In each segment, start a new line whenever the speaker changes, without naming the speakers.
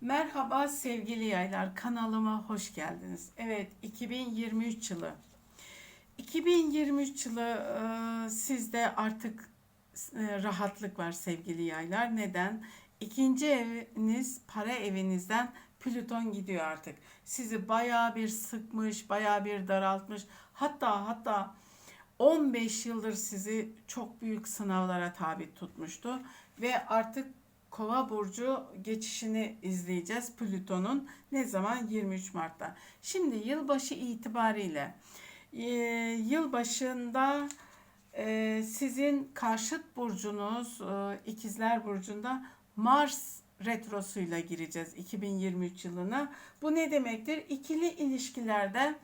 Merhaba sevgili yaylar kanalıma hoş geldiniz. Evet 2023 yılı. 2023 yılı e, sizde artık e, rahatlık var sevgili yaylar. Neden? İkinci eviniz para evinizden Plüton gidiyor artık. Sizi bayağı bir sıkmış, bayağı bir daraltmış. Hatta hatta 15 yıldır sizi çok büyük sınavlara tabi tutmuştu ve artık Kova burcu geçişini izleyeceğiz Plüton'un ne zaman 23 Mart'ta. Şimdi yılbaşı itibariyle e, yılbaşında e, sizin karşıt burcunuz e, ikizler burcunda Mars retrosuyla gireceğiz 2023 yılına. Bu ne demektir? İkili ilişkilerde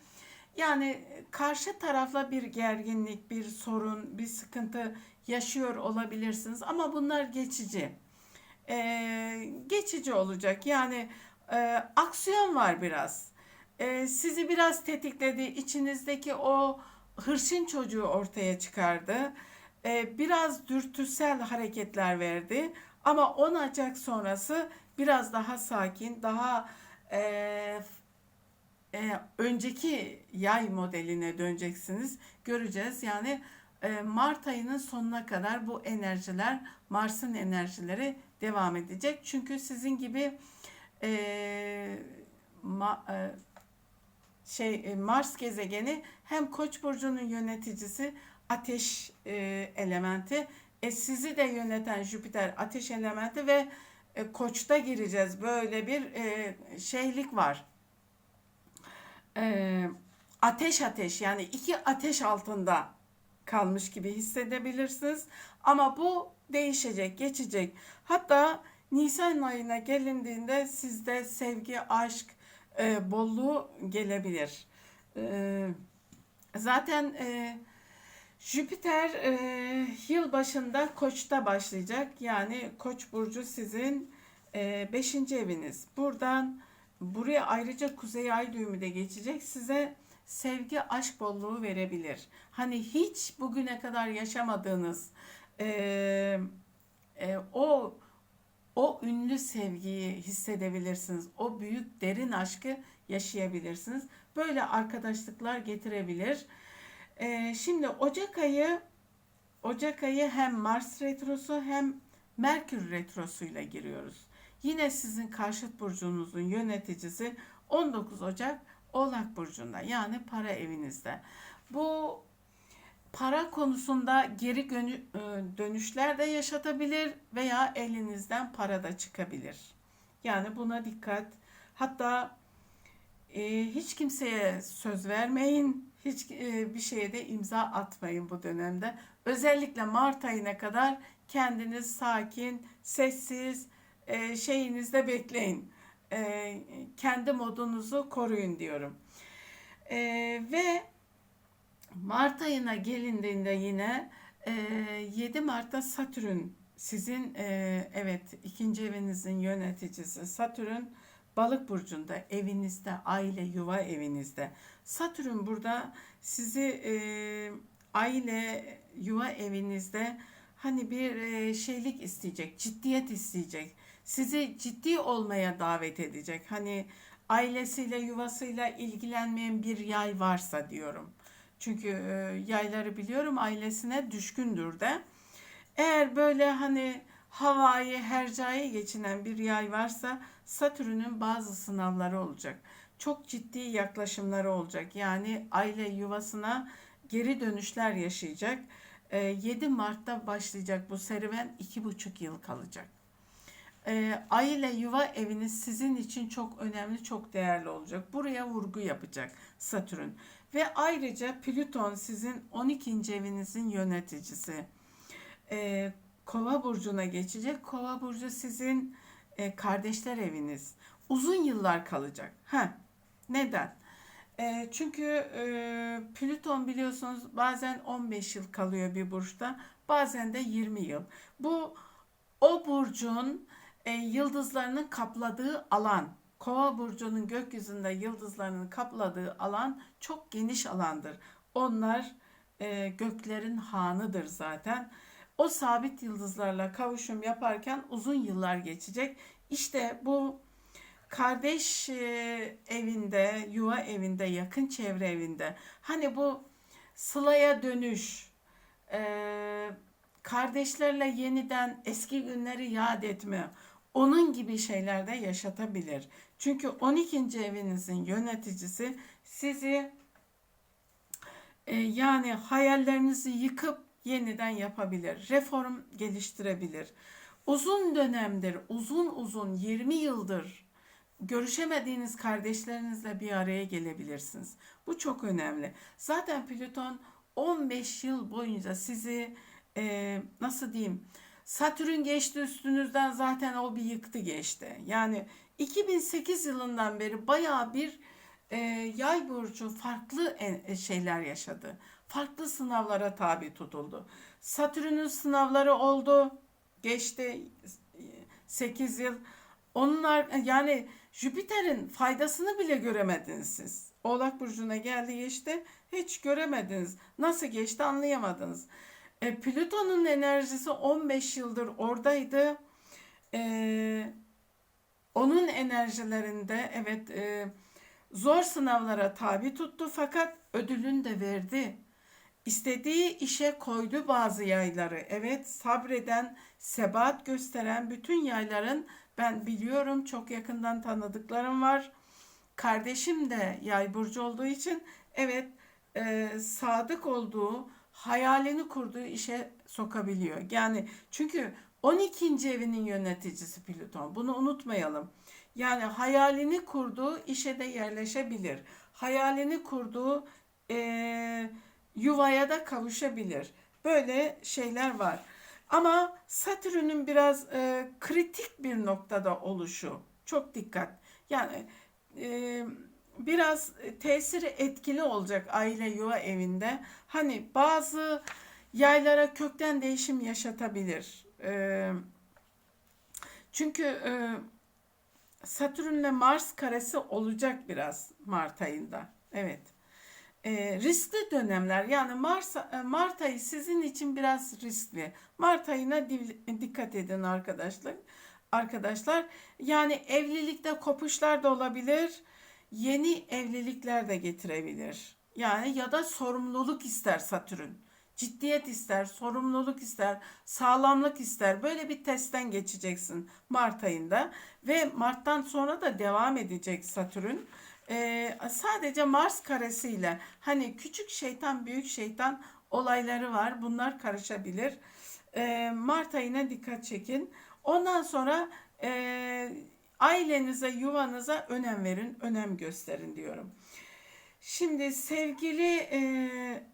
yani karşı tarafla bir gerginlik, bir sorun, bir sıkıntı yaşıyor olabilirsiniz ama bunlar geçici. Ee, geçici olacak. Yani e, aksiyon var biraz. Ee, sizi biraz tetikledi. İçinizdeki o hırçın çocuğu ortaya çıkardı. Ee, biraz dürtüsel hareketler verdi. Ama 10 Ocak sonrası biraz daha sakin, daha e, e, önceki yay modeline döneceksiniz. Göreceğiz. Yani e, Mart ayının sonuna kadar bu enerjiler, Mars'ın enerjileri devam edecek. Çünkü sizin gibi e, ma, e, şey e, Mars gezegeni hem Koç burcunun yöneticisi ateş e, elementi, e, sizi de yöneten Jüpiter ateş elementi ve e, Koç'ta gireceğiz. Böyle bir e, şeylik var e, ateş ateş yani iki ateş altında kalmış gibi hissedebilirsiniz. Ama bu değişecek, geçecek. Hatta Nisan ayına gelindiğinde sizde sevgi, aşk, e, bolluğu gelebilir. E, zaten e, Jüpiter e, yıl başında Koç'ta başlayacak. Yani Koç burcu sizin 5. E, eviniz. Buradan Buraya ayrıca kuzey ay düğümü de geçecek. Size sevgi, aşk bolluğu verebilir. Hani hiç bugüne kadar yaşamadığınız e, e, o o ünlü sevgiyi hissedebilirsiniz. O büyük derin aşkı yaşayabilirsiniz. Böyle arkadaşlıklar getirebilir. E, şimdi Ocak ayı Ocak ayı hem Mars retrosu hem Merkür retrosuyla giriyoruz. Yine sizin karşıt burcunuzun yöneticisi 19 Ocak Oğlak burcunda yani para evinizde. Bu para konusunda geri e, dönüşler de yaşatabilir veya elinizden para da çıkabilir. Yani buna dikkat. Hatta e, hiç kimseye söz vermeyin. Hiç e, bir şeye de imza atmayın bu dönemde. Özellikle Mart ayına kadar kendiniz sakin, sessiz, e, şeyinizde bekleyin. E, kendi modunuzu koruyun diyorum. E, ve Mart ayına gelindiğinde yine e, 7 Mart'ta Satürn sizin e, evet ikinci evinizin yöneticisi Satürn balık burcunda evinizde aile yuva evinizde Satürn burada sizi e, aile yuva evinizde hani bir e, şeylik isteyecek ciddiyet isteyecek sizi ciddi olmaya davet edecek. Hani ailesiyle yuvasıyla ilgilenmeyen bir yay varsa diyorum. Çünkü e, yayları biliyorum ailesine düşkündür de. Eğer böyle hani havayı, hercayı geçinen bir yay varsa Satürn'ün bazı sınavları olacak. Çok ciddi yaklaşımları olacak. Yani aile yuvasına geri dönüşler yaşayacak. 7 e, Mart'ta başlayacak bu serüven 2,5 yıl kalacak e, aile yuva eviniz sizin için çok önemli, çok değerli olacak. Buraya vurgu yapacak Satürn. Ve ayrıca Plüton sizin 12. evinizin yöneticisi. E, Kova burcuna geçecek. Kova burcu sizin e, kardeşler eviniz. Uzun yıllar kalacak. Ha, neden? E, çünkü e, Plüton biliyorsunuz bazen 15 yıl kalıyor bir burçta, bazen de 20 yıl. Bu o burcun e, yıldızlarının kapladığı alan, Kova burcunun gökyüzünde yıldızlarının kapladığı alan çok geniş alandır. Onlar e, göklerin hanıdır zaten. O sabit yıldızlarla kavuşum yaparken uzun yıllar geçecek. İşte bu kardeş e, evinde, yuva evinde, yakın çevre evinde. Hani bu sılaya dönüş, e, kardeşlerle yeniden eski günleri yad etme, onun gibi şeyler de yaşatabilir. Çünkü 12. evinizin yöneticisi sizi e, yani hayallerinizi yıkıp yeniden yapabilir. Reform geliştirebilir. Uzun dönemdir, uzun uzun 20 yıldır görüşemediğiniz kardeşlerinizle bir araya gelebilirsiniz. Bu çok önemli. Zaten Plüton 15 yıl boyunca sizi e, nasıl diyeyim Satürn geçti üstünüzden zaten o bir yıktı geçti. Yani 2008 yılından beri bayağı bir e, yay burcu farklı en- e, şeyler yaşadı. Farklı sınavlara tabi tutuldu. Satürn'ün sınavları oldu. Geçti 8 yıl. Onlar yani Jüpiter'in faydasını bile göremediniz siz. Oğlak burcuna geldi geçti. Hiç göremediniz. Nasıl geçti anlayamadınız. E, Plüton'un enerjisi 15 yıldır oradaydı. E, onun enerjilerinde evet e, zor sınavlara tabi tuttu fakat ödülünü de verdi. İstediği işe koydu bazı yayları. Evet sabreden, sebat gösteren bütün yayların ben biliyorum çok yakından tanıdıklarım var. Kardeşim de yay burcu olduğu için evet e, sadık olduğu, hayalini kurduğu işe sokabiliyor. Yani çünkü 12. evinin yöneticisi Plüton. Bunu unutmayalım. Yani hayalini kurduğu işe de yerleşebilir. Hayalini kurduğu e, yuvaya da kavuşabilir. Böyle şeyler var. Ama Satürn'ün biraz e, kritik bir noktada oluşu. Çok dikkat. Yani e, biraz tesiri etkili olacak aile yuva evinde. Hani bazı yaylara kökten değişim yaşatabilir. E, çünkü e, Satürn'le Mars karesi olacak biraz Mart ayında. Evet. E, riskli dönemler yani Mars, e, Mart ayı sizin için biraz riskli. Mart ayına di- dikkat edin arkadaşlar. Arkadaşlar yani evlilikte kopuşlar da olabilir. Yeni evlilikler de getirebilir. Yani ya da sorumluluk ister Satürn. Ciddiyet ister, sorumluluk ister, sağlamlık ister. Böyle bir testten geçeceksin Mart ayında ve Mart'tan sonra da devam edecek Satürn. Ee, sadece Mars karesiyle hani küçük şeytan, büyük şeytan olayları var. Bunlar karışabilir. Ee, Mart ayına dikkat çekin. Ondan sonra e, ailenize, yuvanıza önem verin, önem gösterin diyorum. Şimdi sevgili e,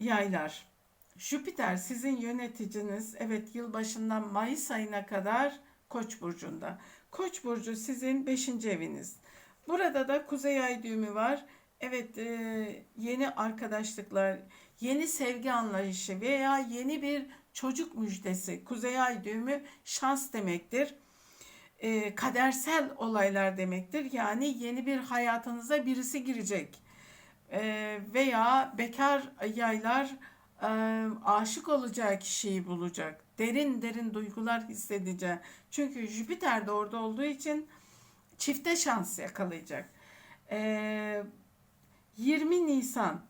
yaylar, Jüpiter sizin yöneticiniz. Evet yılbaşından Mayıs ayına kadar Koç burcunda. Koç burcu sizin 5. eviniz. Burada da Kuzey Ay düğümü var. Evet e, yeni arkadaşlıklar, yeni sevgi anlayışı veya yeni bir çocuk müjdesi. Kuzey Ay düğümü şans demektir. E, kadersel olaylar demektir. Yani yeni bir hayatınıza birisi girecek. E, veya bekar yaylar e, aşık olacağı kişiyi bulacak. Derin derin duygular hissedecek. Çünkü Jüpiter de orada olduğu için çifte şans yakalayacak. E, 20 Nisan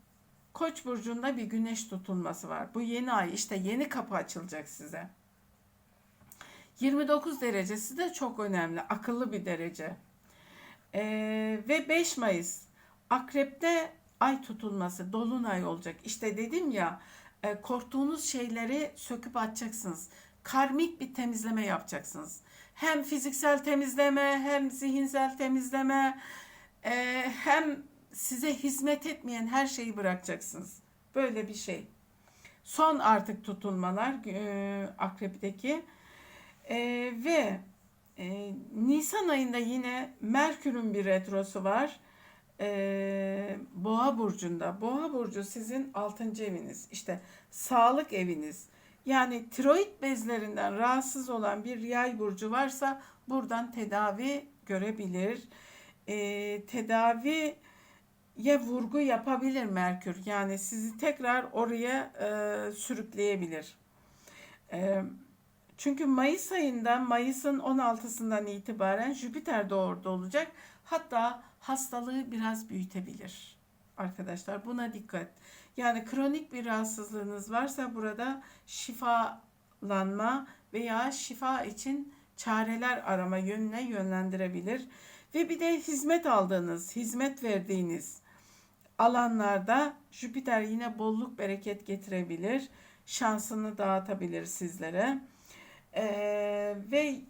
Koç burcunda bir güneş tutulması var. Bu yeni ay işte yeni kapı açılacak size. 29 derecesi de çok önemli. Akıllı bir derece. Ee, ve 5 Mayıs Akrep'te ay tutulması, dolunay olacak. İşte dedim ya e, korktuğunuz şeyleri söküp atacaksınız. Karmik bir temizleme yapacaksınız. Hem fiziksel temizleme, hem zihinsel temizleme, e, hem size hizmet etmeyen her şeyi bırakacaksınız. Böyle bir şey. Son artık tutulmalar e, Akrep'teki. E, ve e, Nisan ayında yine Merkür'ün bir retrosu var. E, Boğa burcunda. Boğa burcu sizin 6. eviniz. İşte sağlık eviniz. Yani tiroid bezlerinden rahatsız olan bir yay burcu varsa buradan tedavi görebilir. E, tedaviye vurgu yapabilir Merkür. Yani sizi tekrar oraya e, sürükleyebilir. E, Çünkü Mayıs ayında Mayıs'ın 16'sından itibaren Jüpiter de orada olacak. Hatta hastalığı biraz büyütebilir. Arkadaşlar buna dikkat. Yani kronik bir rahatsızlığınız varsa burada şifalanma veya şifa için çareler arama yönüne yönlendirebilir. Ve bir de hizmet aldığınız, hizmet verdiğiniz alanlarda Jüpiter yine bolluk bereket getirebilir. Şansını dağıtabilir sizlere. Ee, ve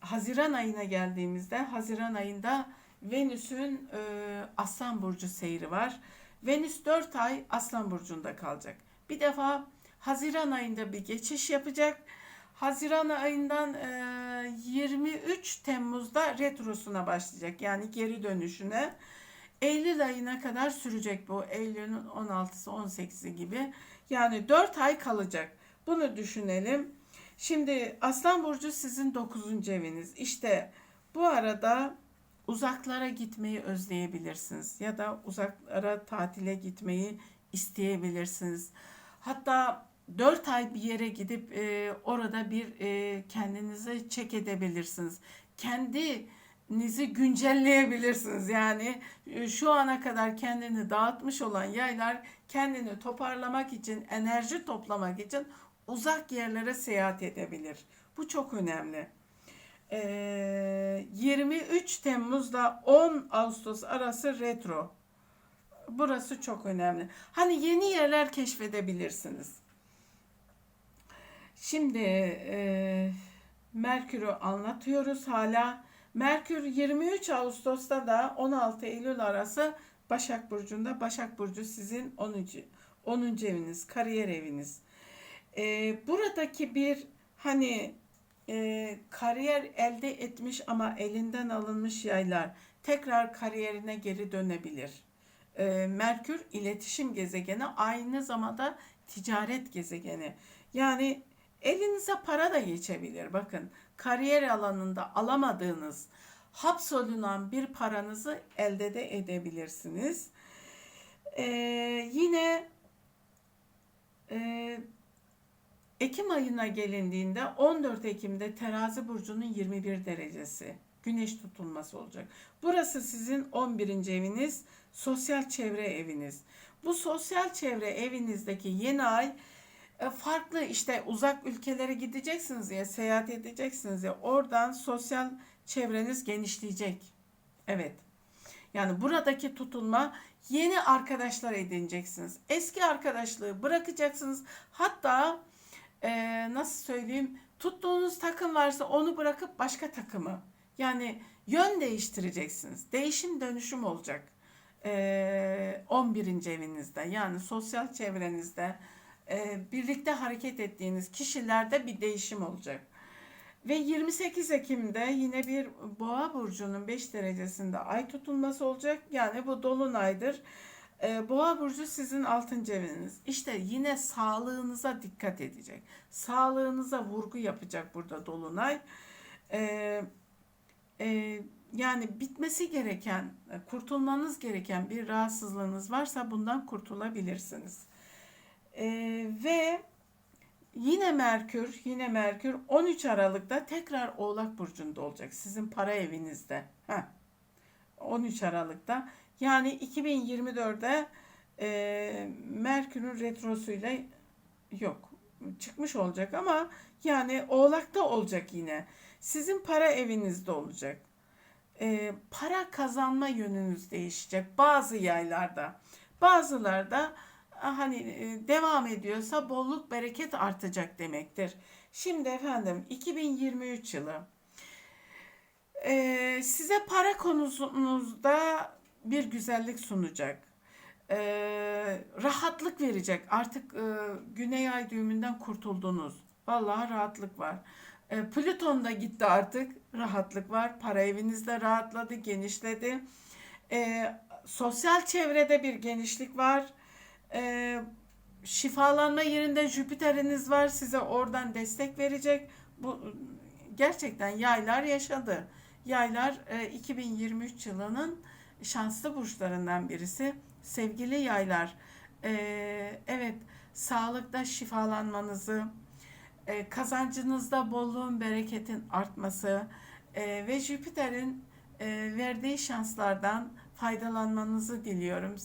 Haziran ayına geldiğimizde Haziran ayında Venüs'ün e, Aslan Burcu seyri var. Venüs 4 ay Aslan Burcu'nda kalacak. Bir defa Haziran ayında bir geçiş yapacak. Haziran ayından e, 23 Temmuz'da retrosuna başlayacak. Yani geri dönüşüne. Eylül ayına kadar sürecek bu. Eylül'ün 16'sı 18'i gibi. Yani 4 ay kalacak. Bunu düşünelim. Şimdi Aslan Burcu sizin 9. eviniz. İşte bu arada uzaklara gitmeyi özleyebilirsiniz. Ya da uzaklara tatile gitmeyi isteyebilirsiniz. Hatta 4 ay bir yere gidip e, orada bir e, kendinizi çek edebilirsiniz. Kendinizi güncelleyebilirsiniz. Yani e, şu ana kadar kendini dağıtmış olan yaylar kendini toparlamak için, enerji toplamak için uzak yerlere seyahat edebilir. Bu çok önemli. Ee, 23 Temmuz'da 10 Ağustos arası retro. Burası çok önemli. Hani yeni yerler keşfedebilirsiniz. Şimdi e, Merkür'ü anlatıyoruz hala. Merkür 23 Ağustos'ta da 16 Eylül arası Başak Burcu'nda. Başak Burcu sizin 10. 10. eviniz, kariyer eviniz. E, buradaki bir hani e, kariyer elde etmiş ama elinden alınmış yaylar tekrar kariyerine geri dönebilir. E, Merkür iletişim gezegeni aynı zamanda ticaret gezegeni. Yani elinize para da geçebilir. Bakın kariyer alanında alamadığınız hapsolunan bir paranızı elde de edebilirsiniz. E, yine e, Ekim ayına gelindiğinde 14 Ekim'de terazi burcunun 21 derecesi güneş tutulması olacak. Burası sizin 11. eviniz, sosyal çevre eviniz. Bu sosyal çevre evinizdeki yeni ay farklı işte uzak ülkelere gideceksiniz ya seyahat edeceksiniz ya oradan sosyal çevreniz genişleyecek. Evet. Yani buradaki tutulma yeni arkadaşlar edineceksiniz. Eski arkadaşlığı bırakacaksınız. Hatta e, nasıl söyleyeyim tuttuğunuz takım varsa onu bırakıp başka takımı yani yön değiştireceksiniz. Değişim dönüşüm olacak. E, 11. evinizde yani sosyal çevrenizde e, birlikte hareket ettiğiniz kişilerde bir değişim olacak. Ve 28 Ekim'de yine bir boğa burcunun 5 derecesinde ay tutulması olacak. Yani bu dolunaydır. Ee, Boğa burcu sizin 6. eviniz. İşte yine sağlığınıza dikkat edecek. Sağlığınıza vurgu yapacak burada dolunay. Ee, e, yani bitmesi gereken, kurtulmanız gereken bir rahatsızlığınız varsa bundan kurtulabilirsiniz. Ee, ve yine Merkür, yine Merkür 13 Aralık'ta tekrar Oğlak burcunda olacak. Sizin para evinizde. Heh. 13 Aralık'ta yani 2024'de e, Merkür'ün retrosuyla yok çıkmış olacak ama yani Oğlak'ta olacak yine. Sizin para evinizde olacak. E, para kazanma yönünüz değişecek bazı yaylarda. Bazılarda hani e, devam ediyorsa bolluk bereket artacak demektir. Şimdi efendim 2023 yılı e, size para konusunda bir güzellik sunacak. Ee, rahatlık verecek. Artık e, güney ay düğümünden kurtuldunuz. Vallahi rahatlık var. E, Plüton da gitti artık. Rahatlık var. Para evinizde rahatladı, genişledi. Sosyal çevrede bir genişlik var. E, şifalanma yerinde Jüpiter'iniz var. Size oradan destek verecek. Bu gerçekten yaylar yaşadı. Yaylar e, 2023 yılının şanslı burçlarından birisi. Sevgili yaylar, e, evet sağlıkta şifalanmanızı, e, kazancınızda bolluğun, bereketin artması e, ve Jüpiter'in e, verdiği şanslardan faydalanmanızı diliyorum.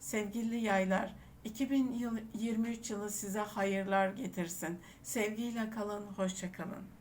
Sevgili yaylar, 2023 yılı size hayırlar getirsin. Sevgiyle kalın, hoşça kalın.